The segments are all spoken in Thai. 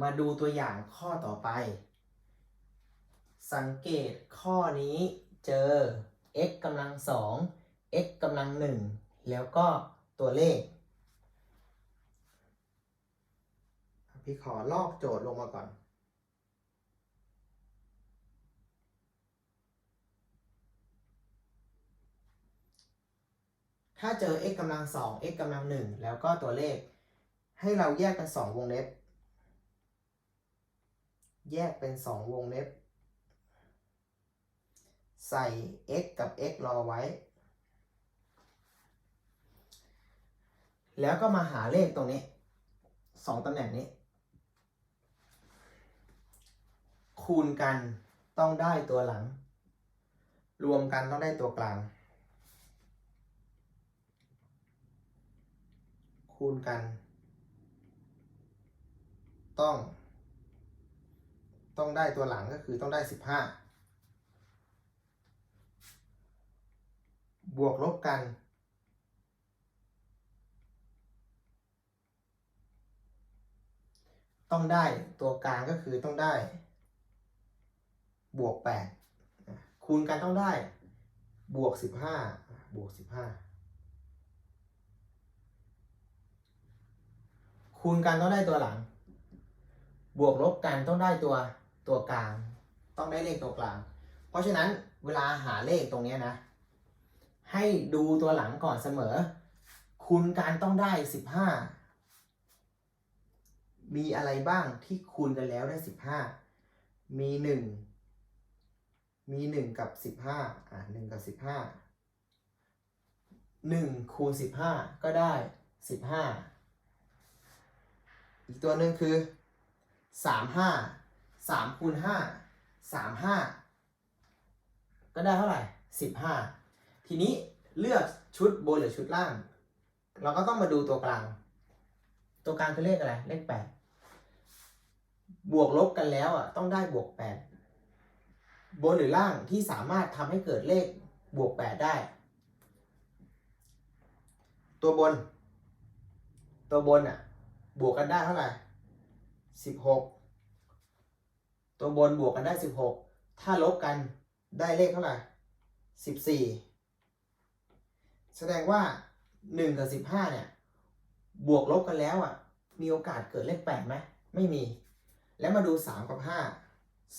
มาดูตัวอย่างข้อต่อไป สังเกตข้อนี้เจอ x กำลังสอง x กำลังหนึ่งแล้วก็ตัวเลข พี่ขอลอกโจทย์ลงมาก่อน ถ้าเจอ x กำลังสอง x กำลังหนึ่งแล้วก็ตัวเลข ให้เราแยกเป็นสองวงเล็บ แยกเป็นสองวงเล็บ ใส่ x กับ x รอไว้ แล้วก็มาหาเลขตรงนี้สองตำแหน่งนี้ คูณกันต้องได้ตัวหลัง รวมกันต้องได้ตัวกลาง คูณกัน ต้อง ต้องได้ตัวหลังก็คือต้องได้สิบห้าบวกลบกัน ต้องได้ตัวกลางก็คือต้องได้ บวกแปดคูณกันต้องได้ บวกสิบห้าบวกสิบห้าคูณกันต้องได้ตัวหลัง บวกลบกันต้องได้ตัว ตัวกลาง ต้องได้เลขตัวกลาง เพราะฉะนั้นเวลาหาเลขตรงนี้นะ ให้ดูตัวหลังก่อนเสมอ คูณกันต้องได้สิบห้ามีอะไรบ้างที่คูณกันแล้วได้สิบห้ามีหนึ่งมีหนึ่งกับสิบห้าอะหนึ่งกับสิบห้าหนึ่งคูณสิบห้าก็ได้สิบห้าอีกตัวหนึ่งคือสามห้า สามคูณห้าสามห้าก็ได้เท่าไหร่สิบห้าทีนี้เลือกชุดบนหรือชุดล่าง เราก็ต้องมาดูตัวกลาง ตัวกลางคือเลขอะไร เลขแปดบวกลบกันแล้วอะต้องได้บวกแปดบนหรือล่างที่สามารถทำให้เกิดเลขบวกแปดได้ ตัวบน ตัวบนอะ บวกกันได้เท่าไหร่สิบหก ตัวบนบวกกันได้สิบหกถ้าลบกันได้เลขเท่าไหร่สิบสี่แสดงว่าหนึ่งกับสิบห้าเนี่ย บวกลบกันแล้วอะ มีโอกาสเกิดเลขแปดไหมไม่มี แล้วมาดูสามกับห้า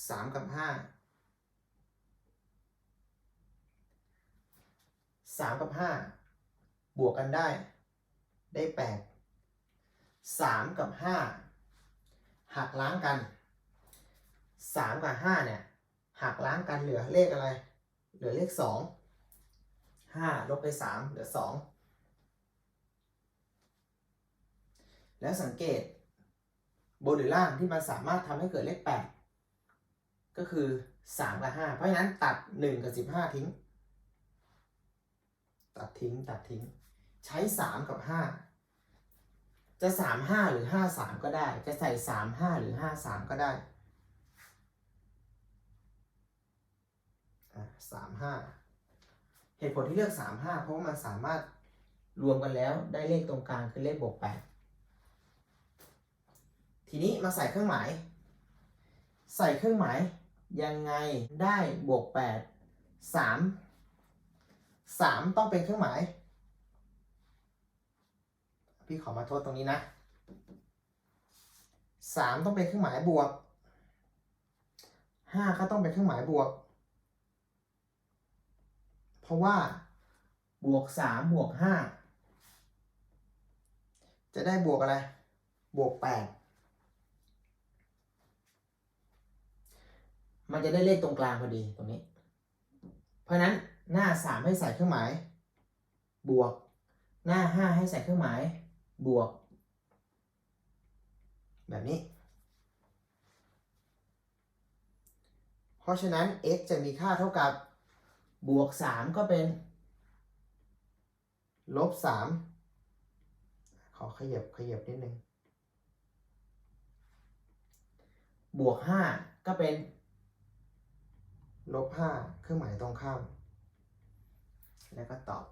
สามกับห้าสามกับห้าบวกกันได้ได้แปดสามกับห้าหักล้างกัน สามกับห้าเนี่ยหักล้างกันเหลือเลขอะไร เหลือเลขสองห้าลบไปสามเหลือสองแล้วสังเกตบนหรือล่างที่มันสามารถทำให้เกิดเลขแปดก็คือสามกับห้าเพราะฉะนั้นตัดหนึ่งกับสิบห้าทิ้ง ตัดทิ้งตัดทิ้ง ใช้สามกับห้าจะสามห้าหรือห้าสามก็ได้ จะใส่สามห้าหรือห้าสามก็ได้ สามห้าเหตุผลที่เลือกสามห้าเพราะว่ามันสามารถรวมกันแล้วได้เลขตรงกลางคือเลขบวกแปดทีนี้มาใส่เครื่องหมาย ใส่เครื่องหมายยังไงได้บวกแปดสามสามต้องเป็นเครื่องหมาย พี่ขอมาโทษตรงนี้นะสามต้องเป็นเครื่องหมายบวกห้าก็ต้องเป็นเครื่องหมายบวก เพราะว่าบวกสามบวกห้าจะได้บวกอะไร บวกแปดมันจะได้เลขตรงกลางพอดีตรงนี้ เพราะนั้นหน้าสามให้ใส่เครื่องหมาย บวก หน้าห้าให้ใส่เครื่องหมาย บวก แบบนี้ เพราะฉะนั้น x จะมีค่าเท่ากับ บวก3ก็เป็น ลบ3ขอขยับขยับนิดนึงบวก5ก็เป็น ลบ5เครื่องหมายตรงข้าม แล้วก็ตอบ